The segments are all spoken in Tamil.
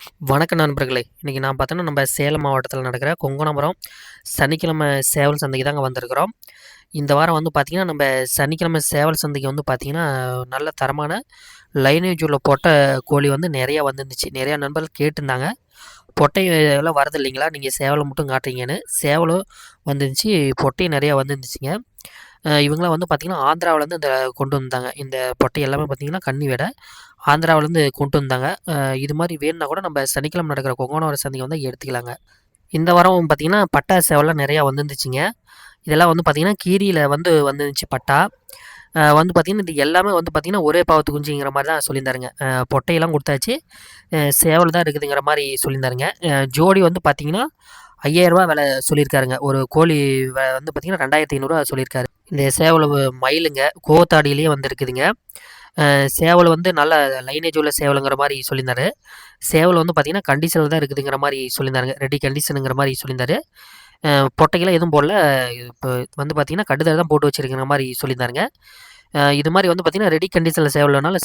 வணக்க நண்பர்களே. இன்றைக்கி நான் பார்த்தோன்னா நம்ம சேலம் மாவட்டத்தில் நடக்கிற கொங்கணபுரம் சனிக்கிழமை சேவல் சந்தைக்கு தாங்க வந்திருக்கிறோம். இந்த வாரம் வந்து பார்த்திங்கன்னா நம்ம சனிக்கிழமை சேவல் சந்தைக்கு வந்து பார்த்திங்கன்னா நல்ல தரமான லைனேஜ் உள்ள போட்ட கோழி வந்து நிறையா வந்துருந்துச்சு. நிறையா நண்பர்கள் கேட்டிருந்தாங்க. பொட்டை எல்லாம் வரது இல்லைங்களா? நீங்கள் சேவலை மட்டும் காட்டுறீங்கன்னு. சேவலும் வந்துருந்துச்சு. பொட்டையும் நிறையா வந்துருந்துச்சுங்க. இவங்களாம் வந்து பார்த்திங்கன்னா ஆந்திராவிலேருந்து இந்த கொண்டு வந்தாங்க. இந்த பொட்டை எல்லாமே பார்த்திங்கன்னா கன்னி விட ஆந்திராவிலேருந்து கொண்டு வந்தாங்க. இது மாதிரி வேணும்னா கூட நம்ம சனிக்கிழமை நடக்கிற கொங்கோணவர சந்தைக்கு வந்து எடுத்துக்கலாங்க. இந்த வாரம் பார்த்திங்கன்னா பட்டா சேவலாம் நிறையா வந்துருந்துச்சுங்க. இதெல்லாம் வந்து பார்த்திங்கன்னா கீரியில் வந்து வந்துருந்துச்சு பட்டா. வந்து பார்த்திங்கன்னா இது எல்லாமே வந்து பார்த்திங்கன்னா ஒரே பாவத்து குஞ்சுங்கிற மாதிரி தான் சொல்லியிருந்தாருங்க. பொட்டையெல்லாம் கொடுத்தாச்சு. சேவல் தான் இருக்குதுங்கிற மாதிரி சொல்லியிருந்தாருங்க. ஜோடி வந்து பார்த்திங்கன்னா ஐயாயிரரூபா விலை சொல்லியிருக்காருங்க. ஒரு கோழி வந்து பார்த்திங்கன்னா ரெண்டாயிரத்தி ஐநூறுரூவா சொல்லியிருக்காரு. இந்த சேவல் மயிலுங்க கோவத்தாடியிலேயே வந்துருக்குதுங்க. சேவல் வந்து நல்ல லைனேஜ் உள்ள சேவலுங்கிற மாதிரி சொல்லியிருந்தாரு. சேவல் வந்து பார்த்திங்கன்னா கண்டிஷனில் தான் இருக்குதுங்கிற மாதிரி சொல்லியிருந்தாருங்க. ரெடி கண்டிஷனுங்கிற மாதிரி சொல்லியிருந்தாரு. பொட்டைக்கெல்லாம் எதுவும் போடல. இப்போ வந்து பார்த்திங்கன்னா கடுதல் தான் போட்டு வச்சுருக்கிற மாதிரி சொல்லியிருந்தாருங்க. இது மாதிரி வந்து பார்த்திங்கன்னா ரெடி கண்டிஷனில் சேவல்னால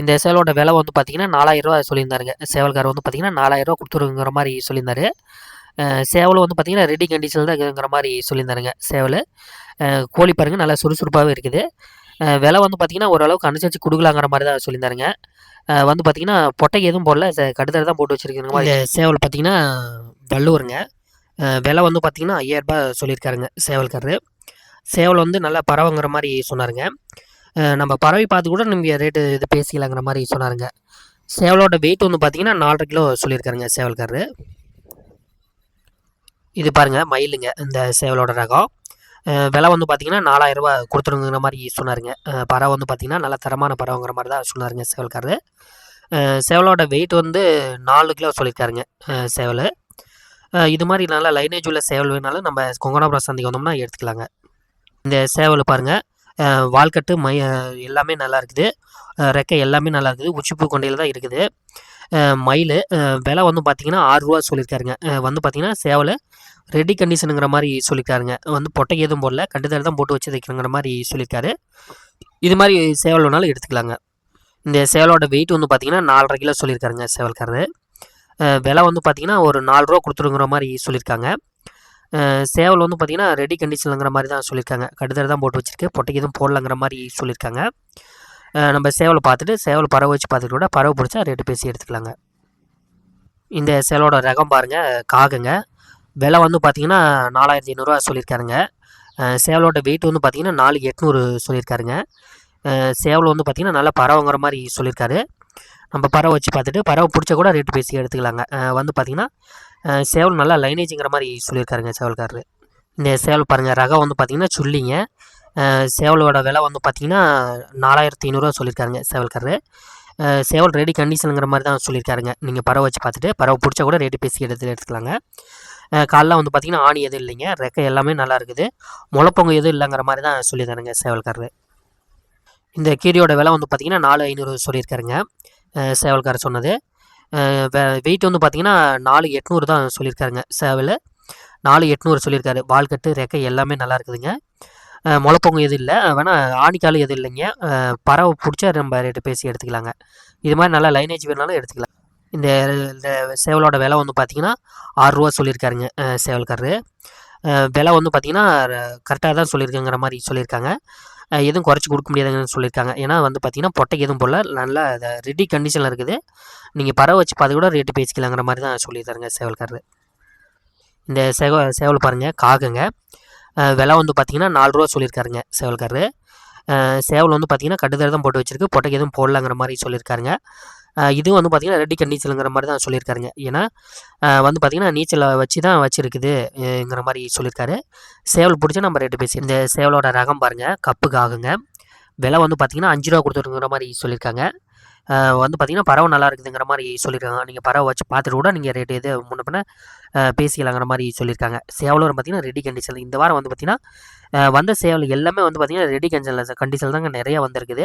இந்த சேவலோட விலை வந்து பார்த்திங்கன்னா நாலாயிரரூவா சொல்லியிருந்தாருங்க. சேவல்கார் வந்து பார்த்திங்கன்னா நாலாயிரரூவா கொடுத்துருங்கிற மாதிரி சொல்லியிருந்தாரு. சேவல் வந்து பார்த்திங்கன்னா ரெடி கண்டிஷனில் தான் இருக்குங்கிற மாதிரி சொல்லியிருந்தாருங்க சேவல். கோழி பாருங்கள் நல்லா சுறுசுறுப்பாகவே இருக்குது. விலை வந்து பார்த்திங்கன்னா ஓரளவுக்கு அனுசரித்து கொடுக்கலாங்கிற மாதிரி தான் சொல்லியிருந்தாருங்க. வந்து பார்த்திங்கன்னா பொட்டைக்கு எதுவும் போடல. கடுதல் தான் போட்டு வச்சுருக்கிற மாதிரி சேவல் பார்த்திங்கன்னா வள்ளுவருங்க. விலை வந்து பார்த்திங்கன்னா ஐயாயிரரூபா சொல்லியிருக்காருங்க சேவல்காரரு. சேவல் வந்து நல்லா பறவைங்கிற மாதிரி சொன்னாருங்க. நம்ம பறவை பார்த்து கூட நம்ம ரேட்டு இது பேசிக்கலாங்கிற மாதிரி சொன்னாருங்க. சேவலோட வெயிட் வந்து பார்த்திங்கன்னா நாலரை கிலோ சொல்லியிருக்காருங்க சேவல்காரரு. இது பாருங்கள் மயிலுங்க இந்த சேவலோட ரகம். விலை வந்து பார்த்திங்கன்னா நாலாயிரரூபா கொடுத்துருங்கிற மாதிரி சொன்னாருங்க. பறவை வந்து பார்த்திங்கன்னா நல்ல தரமான பறவைங்கிற மாதிரி தான் சொன்னாருங்க சேவல்காரரு. சேவலோட வெயிட் வந்து நாலு கிலோ சொல்லியிருக்காருங்க சேவல். இது மாதிரி நல்லா லைனேஜ் உள்ள சேவல் வேணாலும் நம்ம கொங்கனாபுரம் சந்தைக்கு வந்தோம்னா எடுத்துக்கலாங்க. இந்த சேவல் பாருங்கள் வால்கட்டு மை எல்லாமே நல்லா இருக்குது. ரெக்கை எல்லாமே நல்லா இருக்குது. உச்சிப்பூ கொண்டையில் தான் இருக்குது. மயில் விலை வந்து பார்த்திங்கன்னா ஆறுரூவா சொல்லியிருக்காருங்க. வந்து பார்த்திங்கன்னா சேவலை ரெடி கண்டிஷனுங்கிற மாதிரி சொல்லியிருக்காருங்க. வந்து பொட்டை எதுவும் போடல. கண்டுதல் தான் போட்டு வச்சு தைக்கணுங்கிற மாதிரி சொல்லியிருக்காரு. இது மாதிரி சேவல் வேணாலும் எடுத்துக்கலாங்க. இந்த சேவலோட வெயிட் வந்து பார்த்திங்கன்னா நாலரை கிலோ சொல்லியிருக்காருங்க சேவல்காரரு. விலை வந்து பார்த்திங்கன்னா ஒரு நாலு ரூபா கொடுத்துருங்கிற மாதிரி சொல்லியிருக்காங்க. சேவல் வந்து பார்த்திங்கன்னா ரெடி கண்டிஷனில்ங்கிற மாதிரி தான் சொல்லியிருக்காங்க. கடுதல் தான் போட்டு வச்சுருக்கு. பொட்டைக்கு எதுவும் போடலங்கிற மாதிரி சொல்லியிருக்காங்க. நம்ம சேவலை பார்த்துட்டு சேவல் பறவை வச்சு பார்த்துட்டு கூட பறவை பிடிச்சா ரேட்டு பேசி எடுத்துக்கலாங்க. இந்த சேவலோட ரகம் பாருங்கள் காகுங்க. விலை வந்து பார்த்திங்கன்னா நாலாயிரத்தி ஐநூறுரூவா சொல்லியிருக்காருங்க. சேவலோட வெயிட் வந்து பார்த்திங்கன்னா நாலு எட்நூறு சொல்லியிருக்காருங்க. சேவல் வந்து பார்த்திங்கன்னா நல்லா பறவைங்கிற மாதிரி சொல்லியிருக்காரு. நம்ம பறவை வச்சு பார்த்துட்டு பறவை பிடிச்ச கூட ரேட்டு பேசி எடுத்துக்கலாங்க. வந்து பார்த்திங்கன்னா சேவல் நல்லா லைனேஜுங்கிற மாதிரி சொல்லியிருக்காருங்க சேவல்காரரு. இந்த சேவல் பாருங்கள் ரகம் வந்து பார்த்திங்கன்னா சுள்ளிங்க சேவலோட விலை வந்து பார்த்திங்கன்னா நாலாயிரத்தி ஐநூறுரூவா சொல்லியிருக்காருங்க சேவல்காரரு. சேவல் ரெடி கண்டிஷனுங்கிற மாதிரி தான் சொல்லியிருக்காருங்க. நீங்கள் பறவை வச்சு பார்த்துட்டு பறவை பிடிச்சா கூட ரேட்டு பேசி எடுத்து எடுத்துக்கலாங்க. காலைல வந்து பார்த்திங்கன்னா ஆணி எதுவும் இல்லைங்க. ரெக்கை எல்லாமே நல்லா இருக்குது. முளைப்பொங்க எதுவும் இல்லைங்கிற மாதிரி தான் சொல்லியிருக்காருங்க சேவல்காரரு. இந்த கீரியோட விலை வந்து பார்த்திங்கன்னா நாலு ஐநூறு சொல்லியிருக்காருங்க. சேவல்காரர் சொன்னது. வெயிட் வந்து பார்த்திங்கன்னா நாலு எட்நூறு தான் சொல்லியிருக்காருங்க சேவல். நாலு எட்நூறு சொல்லியிருக்காரு வால்கட்டு ரெக்கை எல்லாமே நல்லா இருக்குதுங்க. முளைப்பொங்க எதுவும் இல்லை. வேணால் ஆணிக்காலும் எதுவும் இல்லைங்க. பறவை பிடிச்சா நம்ம ரேட்டு பேசி எடுத்துக்கலாங்க. இது மாதிரி நல்லா லைனேஜ் வேணாலும் எடுத்துக்கலாம். இந்த இந்த சேவலோட விலை வந்து பார்த்திங்கன்னா ஆறுரூவா சொல்லியிருக்காருங்க சேவல்காரரு. விலை வந்து பார்த்திங்கன்னா கரெக்டாக தான் சொல்லியிருக்குங்கிற மாதிரி சொல்லியிருக்காங்க எதுவும் குறைச்சி கொடுக்க முடியாதுங்கன்னு சொல்லியிருக்காங்க. ஏன்னா வந்து பார்த்தீங்கன்னா பொட்டைக்கு எதுவும் போல் நல்லா ரெடி கண்டிஷனில் இருக்குது. நீங்கள் பறவை வச்சு பார்த்து கூட ரேட்டு பேசிக்கலாங்கிற மாதிரி தான் சொல்லியிருக்காருங்க சேவல்காரர். இந்த சேவ சேவல் பாருங்கள் காகுங்க. விலை வந்து பார்த்திங்கன்னா நாலு ரூபா சொல்லியிருக்காருங்க சேவல்காரரு. சேவல் வந்து பார்த்திங்கன்னா கட்டுதல் தான் போட்டு வச்சுருக்கு. பொட்டைக்கு எதுவும் போடலாங்கிற மாதிரி சொல்லியிருக்காருங்க. இதுவும் வந்து பார்த்திங்கன்னா ரெட்டி நீச்சலுங்கிற மாதிரி தான் சொல்லியிருக்காருங்க. ஏன்னா வந்து பார்த்திங்கன்னா நீச்சலை வச்சு தான் வச்சுருக்குதுங்கிற மாதிரி சொல்லியிருக்காரு. சேவல் பிடிச்சா நம்ம ரெட்டு பேசி இந்த சேவலோட ரகம் பாருங்கள் கப்புக்கு ஆகுங்க. விலை வந்து பார்த்திங்கன்னா அஞ்சு ரூபா கொடுத்துருங்கிற மாதிரி சொல்லியிருக்காங்க. வந்து பார்த்திங்கன்னா பறவை நல்லா இருக்குதுங்கிற மாதிரி சொல்லியிருக்காங்க நீங்கள் பறவை வச்சு பார்த்துட்டு கூட நீங்கள் ரேட்டு எது முன்ன பேசிக்கலாங்கிற மாதிரி சொல்லியிருக்காங்க சேவலும் பார்த்திங்கன்னா ரெடி கண்டிஷன் இந்த வாரம் வந்து பார்த்திங்கன்னா வந்த சேவல் எல்லாமே வந்து பார்த்திங்கன்னா ரெடி கண்டிஷனில் கண்டிஷன் தாங்க நிறையா வந்திருக்குது.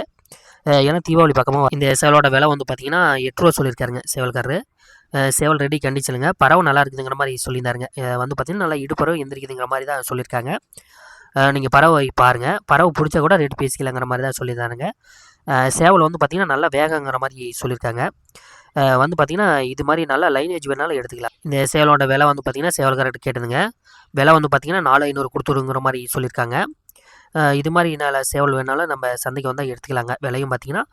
ஏன்னா தீபாவளி பக்கமாக இந்த சேவலோட விலை வந்து பார்த்திங்கன்னா எட்டு ரூபா சொல்லியிருக்காருங்க சேவல்காரரு. சேவல் ரெடி கண்டிச்சலுங்க பறவை நல்லா இருக்குதுங்கிற மாதிரி சொல்லியிருந்தாருங்க. வந்து பார்த்திங்கன்னா நல்லா இடுப்பறவை எந்திரிக்குதுங்கிற மாதிரி தான் சொல்லியிருக்காங்க நீங்கள் பறவை பாருங்கள் பறவை பிடிச்சா கூட ரேட் பேசிக்கலாங்கிற மாதிரி தான் சொல்லியிருந்தாருங்க. சேவல் வந்து பார்த்திங்கன்னா நல்லா வேகங்கிற மாதிரி சொல்லியிருக்காங்க வந்து பார்த்தீங்கன்னா இது மாதிரி நல்லா லைனேஜ் வேணாலும் எடுத்துக்கலாம். இந்த சேவலோட விலை வந்து பார்த்தீங்கன்னா சேவல்கார்ட்ட கேட்டதுங்க. விலை வந்து பார்த்தீங்கன்னா நாலு ஐநூறு கொடுத்துருங்கிற மாதிரி சொல்லியிருக்காங்க இது மாதிரி நல்ல சேவல் வேணாலும் நம்ம சந்தைக்கு வந்தால் எடுத்துக்கலாங்க. விலையும் பார்த்தீங்கன்னா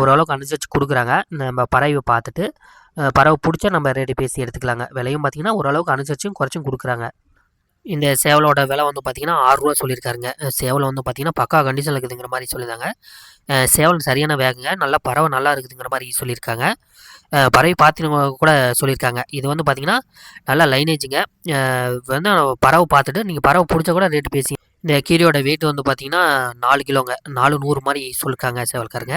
ஓரளவுக்கு அனுசரித்து கொடுக்குறாங்க. நம்ம பறவை பார்த்துட்டு பறவை பிடிச்சா நம்ம ரேட்டு பேசி எடுத்துக்கலாங்க. விலையும் பார்த்திங்கன்னா ஓரளவுக்கு அனுசரிச்சும் குறைச்சும் கொடுக்குறாங்க. இந்த சேவலோட விலை வந்து பார்த்தீங்கன்னா ஆறுரூவா சொல்லியிருக்காருங்க. சேவலை சேவல் வந்து பார்த்தீங்கன்னா பக்கா கண்டிஷன் இருக்குதுங்கிற மாதிரி சொல்லியிருந்தாங்க. சேவல் சரியான வேகுங்க நல்லா பறவை நல்லா இருக்குதுங்கிற மாதிரி சொல்லியிருக்காங்க. பறவை பார்த்துன்னு கூட சொல்லியிருக்காங்க. இது வந்து பார்த்தீங்கன்னா நல்லா லைனேஜுங்க வந்து பறவை பார்த்துட்டு நீங்கள் பறவை பிடிச்சா கூட ரேட்டு பேசி இந்த கீரையோட வெயிட் வந்து பார்த்தீங்கன்னா நாலு கிலோங்க. நாலு நூறு மாதிரி சொல்லியிருக்காங்க சேவல்காரங்க.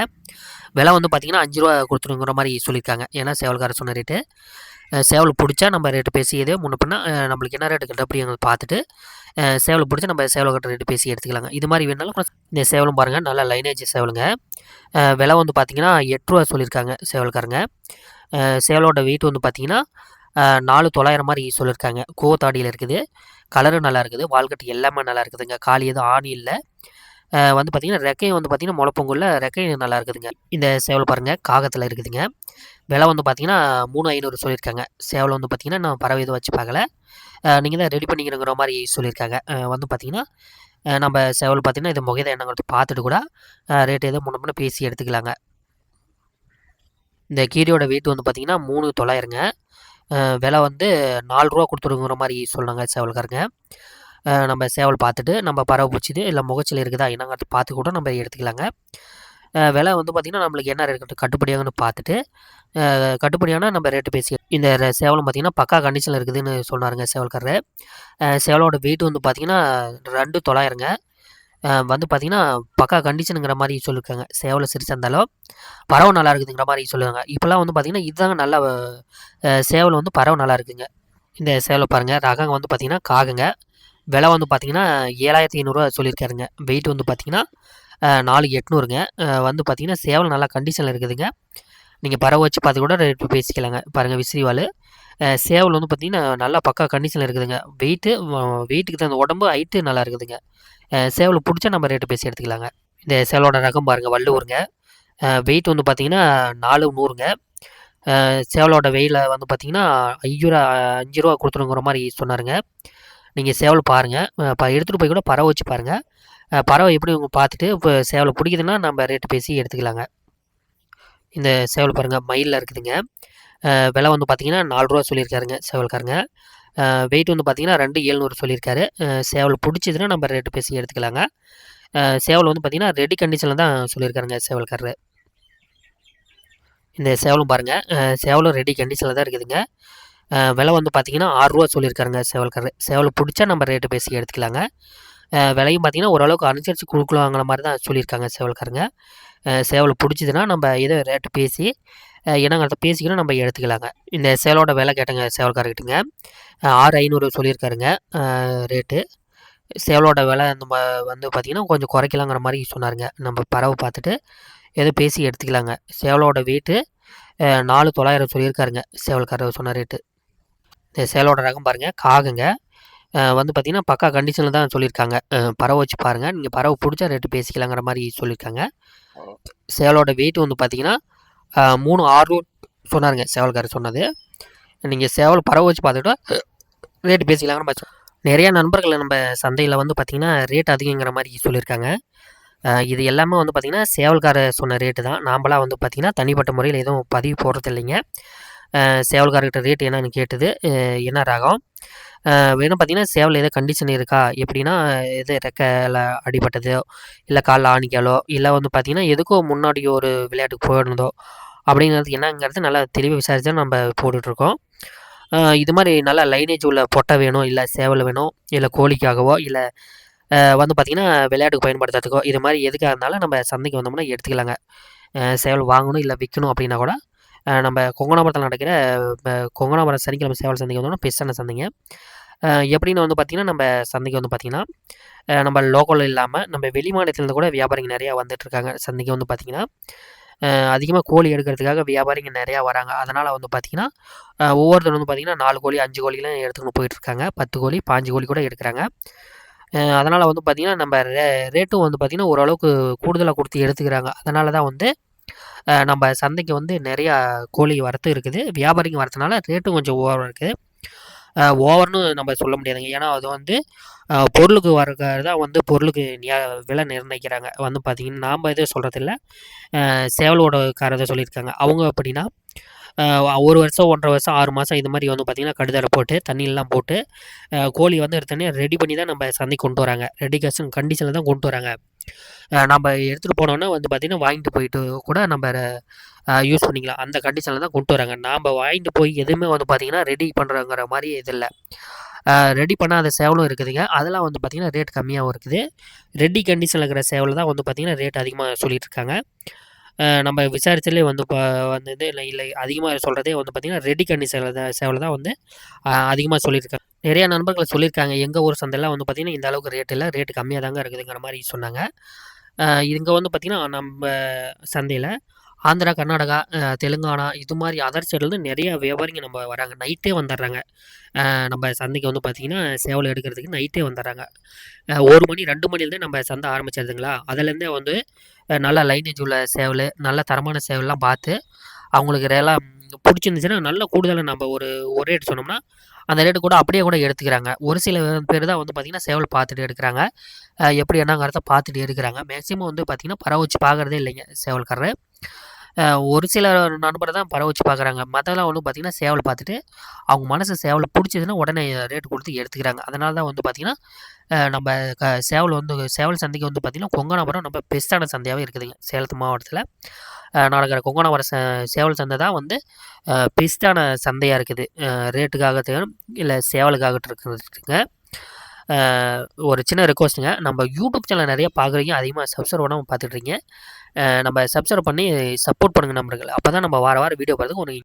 விலை வந்து பார்த்தீங்கன்னா அஞ்சு ரூபா கொடுத்துருங்கிற மாதிரி சொல்லியிருக்காங்க ஏன்னா சேவல்காரர் சொன்ன ரேட்டு சேவல் பிடிச்சா நம்ம ரேட்டு பேசி எதோ முன்ன பின்ன நம்மளுக்கு என்ன ரேட்டு கட்ட அப்படிங்கிறத பார்த்துட்டு சேவலை சேவல் பிடிச்சா நம்ம சேவல் கட்ட ரேட்டு பேசி எடுத்துக்கலாங்க. இது மாதிரி வேணாலும் இந்த சேவலும் பாருங்கள் நல்லா லைனேஜ் சேவலுங்க. விலை வந்து பார்த்தீங்கன்னா எட்டு ரூபா சொல்லியிருக்காங்க சேவல்காரங்க. சேவலோட வெயிட் வந்து பார்த்திங்கன்னா நாலு தொள்ளாயிரம் மாதிரி சொல்லியிருக்காங்க கோத்தாடியில் இருக்குது. கலரும் நல்லா இருக்குது வால்கட்டு எல்லாமே நல்லா இருக்குதுங்க காலி எதுவும் ஆணி இல்லை. வந்து பார்த்தீங்கன்னா ரெக்கையும் வந்து பார்த்திங்கன்னா முளப்பொங்குள்ள ரெக்கையும் நல்லா இருக்குதுங்க இந்த சேவல் பாருங்கள் காகத்தில் இருக்குதுங்க. விலை வந்து பார்த்தீங்கன்னா மூணு ஐநூறு சொல்லியிருக்காங்க சேவல் வந்து பார்த்தீங்கன்னா நான் பறவை எதுவும் வச்சு பார்க்கல நீங்கள் தான் ரெடி பண்ணிக்கிறங்கிற மாதிரி சொல்லியிருக்காங்க வந்து பார்த்திங்கன்னா நம்ம சேவல் பார்த்தீங்கன்னா இது முகைதை என்னங்கிறது பார்த்துட்டு கூட ரேட் எதுவும் முன்ன பேசி எடுத்துக்கலாங்க. இந்த கீரியோட வெயிட் வந்து பார்த்திங்கன்னா மூணு தொள்ளாயிரங்க. விலை வந்து நாலு ரூபா கொடுத்துருங்கிற மாதிரி சொன்னாங்க சேவல்காரங்க. நம்ம சேவல் பார்த்துட்டு நம்ம பறவை பிடிச்சிது இல்லை முகச்சில் இருக்குதா என்னங்கிறது பார்த்து கூட நம்ம எடுத்துக்கலாங்க. விலை வந்து பார்த்திங்கன்னா நம்மளுக்கு என்ன ரேட் கட்டுப்படியாகன்னு பார்த்துட்டு கட்டுப்படியான நம்ம ரேட்டு பேசி இந்த சேவலும் பார்த்திங்கன்னா பக்கா கண்டிஷனில் இருக்குதுன்னு சொன்னாருங்க சேவல்காரர். சேவலோட வெயிட் வந்து பார்த்திங்கன்னா ரெண்டு தொள்ளாயிரங்க. வந்து பார்த்திங்கன்னா பக்கா கண்டிஷனுங்கிற மாதிரி சொல்லியிருக்காங்க சேவலை சிரிச்சிருந்தாலும் பறவை நல்லா இருக்குதுங்கிற மாதிரி சொல்லுவாங்க. இப்போல்லாம் வந்து பார்த்திங்கன்னா இதுதாங்க நல்லா சேவல் வந்து பறவை நல்லா இருக்குங்க. இந்த சேவலை பாருங்கள் ரகங்க வந்து பார்த்திங்கன்னா காகுங்க. விலை வந்து பார்த்திங்கன்னா ஏழாயிரத்தி ஐநூறுரூவா சொல்லியிருக்காருங்க. வெயிட் வந்து பார்த்திங்கன்னா நாலு எட்நூறுங்க. வந்து பார்த்திங்கன்னா சேவல் நல்லா கண்டிஷனில் இருக்குதுங்க. நீங்கள் பறவை வச்சு பார்த்து கூட ரேட் பேசிக்கலாங்க. பாருங்கள் விசிறிவால். சேவல் வந்து பார்த்திங்கன்னா நல்லா பக்கா கண்டிஷனில் இருக்குதுங்க. வெயிட்டு வெயிட்டுக்கு தகுந்த உடம்பு ஹைட்டு நல்லா இருக்குதுங்க. சேவல் பிடிச்சா நம்ம ரேட்டு பேசி எடுத்துக்கலாங்க. இந்த சேவலோட ரகம் பாருங்கள் வள்ளுவருங்க. வெயிட் வந்து பார்த்திங்கன்னா நாலு நூறுங்க. சேவலோட வெயில வந்து பார்த்திங்கன்னா ஐயோ அஞ்சு ரூபா கொடுத்துருங்கிற மாதிரி சொன்னாருங்க. நீங்கள் சேவல் பாருங்கள் ப எடுத்துகிட்டு போய் கூட பறவை வச்சு பாருங்கள் பறவை எப்படி உங்க பார்த்துட்டு இப்போ சேவலை பிடிக்குதுன்னா நம்ம ரேட்டு பேசி எடுத்துக்கலாங்க. இந்த சேவல் பாருங்கள் மயிலில் இருக்குதுங்க. விலை வந்து பார்த்தீங்கன்னா நாலு ரூபா சொல்லியிருக்காருங்க சேவல்காரங்க. வெயிட் வந்து பார்த்தீங்கன்னா ரெண்டு ஏழ்நூறு சொல்லியிருக்காரு. சேவல் பிடிச்சதுன்னா நம்ம ரேட்டு பேசி எடுத்துக்கலாங்க. சேவல் வந்து பார்த்திங்கன்னா ரெடி கண்டிஷனில் தான் சொல்லியிருக்காருங்க சேவல்காரரு. இந்த சேவலும் பாருங்கள் சேவலும் ரெடி கண்டிஷனில் தான் இருக்குதுங்க. விலை வந்து பார்த்தீங்கன்னா ஆறுரூவா சொல்லியிருக்காருங்க சேவல்காரரு. சேவல் பிடிச்சா நம்ம ரேட்டு பேசி எடுத்துக்கலாங்க. விலையும் பார்த்திங்கன்னா ஓரளவுக்கு அனுசரித்து கொடுக்கலாங்கிற மாதிரி தான் சொல்லியிருக்காங்க சேவல்காரங்க. சேவல் பிடிச்சதுன்னா நம்ம இதை ரேட்டு பேசி இனங்கிறத பேசிக்கணும் நம்ம எடுத்துக்கலாங்க. இந்த சேவலோட விலை கேட்டங்க சேவல்காரர்கிட்டங்க. ஆறு ஐநூறு சொல்லியிருக்காருங்க ரேட்டு சேவலோட விலை நம்ம வந்து பார்த்திங்கன்னா கொஞ்சம் குறைக்கலாங்கிற மாதிரி சொன்னாருங்க. நம்ம பறவை பார்த்துட்டு ஏதோ பேசி எடுத்துக்கலாங்க. சேவலோட வெயிட்டு நாலு தொள்ளாயிரம் சொல்லியிருக்காருங்க சேவல்காரர் சொன்ன ரேட்டு இந்த சேவலோட ரகம் பாருங்கள் காகுங்க. வந்து பார்த்திங்கன்னா பக்கா கண்டிஷனில் தான் சொல்லியிருக்காங்க பறவை வச்சு பாருங்கள் நீங்கள் பறவை பிடிச்சா ரேட்டு பேசிக்கலாங்கிற மாதிரி சொல்லியிருக்காங்க சேவலோட வெயிட் வந்து பார்த்திங்கன்னா மூணு ஆறு சொன்னாருங்க சேவல்காரர் சொன்னது. நீங்கள் சேவல் பறவை வச்சு பார்த்துட்டு ரேட்டு பேசிக்கலாங்கிற மாதிரி நிறைய நண்பர்கள் நம்ம சந்தையில் வந்து பார்த்திங்கன்னா ரேட் அதிகங்கிற மாதிரி சொல்லியிருக்காங்க இது எல்லாமே வந்து பார்த்திங்கன்னா சேவல்காரர் சொன்ன ரேட்டு தான். நாம்பளாம் வந்து பார்த்திங்கன்னா தனிப்பட்ட முறையில் எதுவும் பதிவு போடுறது இல்லைங்க சேவல்காரர்கிட்ட ரேட் என்னன்னு கேட்டது என்ன ரகம்? வேணும் பார்த்தீங்கன்னா சேவல் ஏதோ கண்டிஷன் இருக்கா? எப்படின்னா எது ரெக்கையில் அடிபட்டதோ இல்லை காலில் ஆணிக்காலோ இல்லை வந்து பார்த்தீங்கன்னா எதுக்கோ முன்னாடி ஒரு விளையாட்டுக்கு போயிருந்தோ அப்படிங்கிறது என்னங்கிறது நல்லா தெளிவாக விசாரித்து தான் நம்ம போட்டுட்ருக்கோம். இது மாதிரி நல்லா லைனேஜ் உள்ள பொட்டை வேணும் இல்லை சேவல் வேணும் இல்லை கோழிக்காகவோ இல்லை வந்து பார்த்திங்கன்னா விளையாட்டுக்கு பயன்படுத்துறதுக்கோ இது மாதிரி எதுக்காக இருந்தாலும் நம்ம சந்தைக்கு வந்தோம்னா எடுத்துக்கலாங்க. சேவல் வாங்கணும் இல்லை விற்கணும் அப்படின்னா கூட நம்ம கொங்கனாபுரத்தில் நடக்கிற அஹ் கொங்கனாபுரம் சனிக்கிழமை சேவல் சந்தைக்கு வந்தோம்னா பெஸ்டான சந்தைங்க. எப்படின்னு வந்து பார்த்திங்கன்னா நம்ம சந்தைக்கு வந்து பார்த்திங்கன்னா நம்ம லோக்கல் இல்லாமல் நம்ம வெளி மாநிலத்துலேருந்து கூட வியாபாரிங்க நிறையா வந்துட்டுருக்காங்க சந்தைக்கு வந்து பார்த்திங்கன்னா அதிகமாக கோழி எடுக்கிறதுக்காக வியாபாரிங்க நிறையா வராங்க. அதனால் வந்து பார்த்திங்கன்னா ஒவ்வொருத்தரும் வந்து பார்த்திங்கன்னா நாலு கோழி அஞ்சு கோழிலாம் எடுத்துக்கிட்டு போயிட்டுருக்காங்க பத்து கோழி பாஞ்சு கோழி கூட எடுக்கிறாங்க. அதனால் வந்து பார்த்திங்கன்னா நம்ம ரே ரேட்டும் வந்து பார்த்திங்கன்னா ஓரளவுக்கு கூடுதலாக கொடுத்து எடுத்துக்கிறாங்க. அதனால தான் வந்து நம்ம சந்தைக்கு வந்து நிறையா கோழி வரத்து இருக்குது. வியாபாரிங்க வரதுனால ரேட்டும் கொஞ்சம் ஓவராக இருக்குது. ஓவர்னு நம்ம சொல்ல முடியாதுங்க. ஏன்னா அது வந்து பொருளுக்கு வரக்காக தான் வந்து பொருளுக்கு நியா- விலை நிர்ணயிக்கிறாங்க. வந்து பார்த்திங்கன்னா நாம் எதுவும் சொல்கிறதில்ல சேவலோட காரதை சொல்லியிருக்காங்க. அவங்க அப்படின்னா ஒரு வருஷம் ஒன்றரை வருஷம் ஆறு மாதம் இது மாதிரி வந்து பார்த்திங்கன்னா கடுதலை போட்டு தண்ணியெல்லாம் போட்டு கோழி வந்து எடுத்தோடனே ரெடி பண்ணி தான் நம்ம சந்தைக்கு கொண்டு வராங்க. ரெடி கஷன் கண்டிஷனில் தான் கொண்டு வராங்க. நம்ம எடுத்துகிட்டு போனோன்னா வந்து பார்த்திங்கன்னா வாங்கிட்டு போயிட்டு கூட நம்ம யூஸ் பண்ணிக்கலாம். அந்த கண்டிஷனில் தான் கொண்டு வராங்க. நாம் வாங்கிட்டு போய் எதுவுமே வந்து பார்த்திங்கன்னா ரெடி பண்ணுறோங்கிற மாதிரி இது இல்லை. ரெடி பண்ணாத சேவலும் இருக்குதுங்க. அதெல்லாம் வந்து பார்த்திங்கன்னா ரேட் கம்மியாகவும் இருக்குது. ரெடி கண்டிஷனில் இருக்கிற சேவல் தான் வந்து பார்த்திங்கன்னா ரேட் அதிகமாக சொல்லிட்டு இருக்காங்க. நம்ம விசாரிச்சதுலேயே வந்து இப்போ வந்து இல்லை இல்லை அதிகமாக சொல்கிறதே வந்து பார்த்திங்கன்னா ரெடி கண்டிஷனில் தான் சேவல் தான் வந்து அதிகமாக சொல்லியிருக்காங்க நிறையா நண்பர்கள் சொல்லியிருக்காங்க. எங்கள் ஊர் சந்தையெல்லாம் வந்து பார்த்திங்கன்னா இந்த அளவுக்கு ரேட் இல்லை. ரேட்டு கம்மியாக தாங்க இருக்குதுங்கிற மாதிரி சொன்னாங்க. இங்கே வந்து பார்த்திங்கன்னா நம்ம சந்தையில் ஆந்திரா கர்நாடகா தெலுங்கானா இது மாதிரி அதர் சைட்லேருந்து நிறைய வியாபாரிங்க நம்ம வராங்க. நைட்டே வந்துடுறாங்க. நம்ம சந்தைக்கு வந்து பார்த்திங்கன்னா சேவல் எடுக்கிறதுக்கு நைட்டே வந்துடுறாங்க. ஒரு மணி ரெண்டு மணிலேருந்தே நம்ம சந்தை ஆரம்பிச்சிருதுங்களா அதுலேருந்தே வந்து நல்ல லைனேஜ் உள்ள சேவல் நல்ல தரமான சேவல்லாம் பார்த்து அவங்களுக்கு எல்லாம் பிடிச்சிருந்துச்சுன்னா நல்ல கூடுதலாக நம்ம ஒரு ஒரு ரேட் சொன்னோம்னா அந்த ரேட்டு கூட அப்படியே கூட எடுத்துக்கிறாங்க. ஒரு சில பேர் தான் வந்து பார்த்திங்கன்னா சேவல் பார்த்துட்டு எடுக்கிறாங்க. எப்படி என்னங்கிறத பார்த்துட்டு இருக்கிறாங்க. மேக்ஸிமம் வந்து பார்த்திங்கன்னா பறவை வச்சு பார்க்குறதே இல்லைங்க சேவல்காரர். ஒரு சில நண்பரை தான் பறவை வச்சு பார்க்குறாங்க. மற்றெல்லாம் வந்து பார்த்திங்கன்னா சேவல் பார்த்துட்டு அவங்க மனசு சேவலை பிடிச்சதுன்னா உடனே ரேட் கொடுத்து எடுத்துக்கிறாங்க. அதனால தான் வந்து பார்த்திங்கன்னா நம்ம க சேவல் வந்து சேவல் சந்தைக்கு வந்து பார்த்திங்கன்னா கொங்கனாபுரம் நம்ம பெஸ்ட்டான சந்தையாகவே இருக்குதுங்க சேலத்து மாவட்டத்தில். நடக்கிற கொங்கனாபுரம் ச சேவல் சந்தை தான் வந்து பெஸ்ட்டான சந்தையாக இருக்குது. ரேட்டுக்காகட்டும் இல்லை சேவலுக்காகட்டும் இருக்குதுங்க. ஒரு சின்ன ரெக்வஸ்ட்டுங்க நம்ம யூடியூப் சேனல் நிறைய பார்க்குறீங்க. அதிகமாக சப்ஸ்கிரைப் பண்ணாமல் பார்த்துட்றீங்க. நம்ம சப்ஸ்கிரைப் பண்ணி சப்போர்ட் பண்ணுங்கள் நம்பர்கள் அப்போ தான் நம்ம வார வாரம் வீடியோ பார்த்துக்கு ஒரு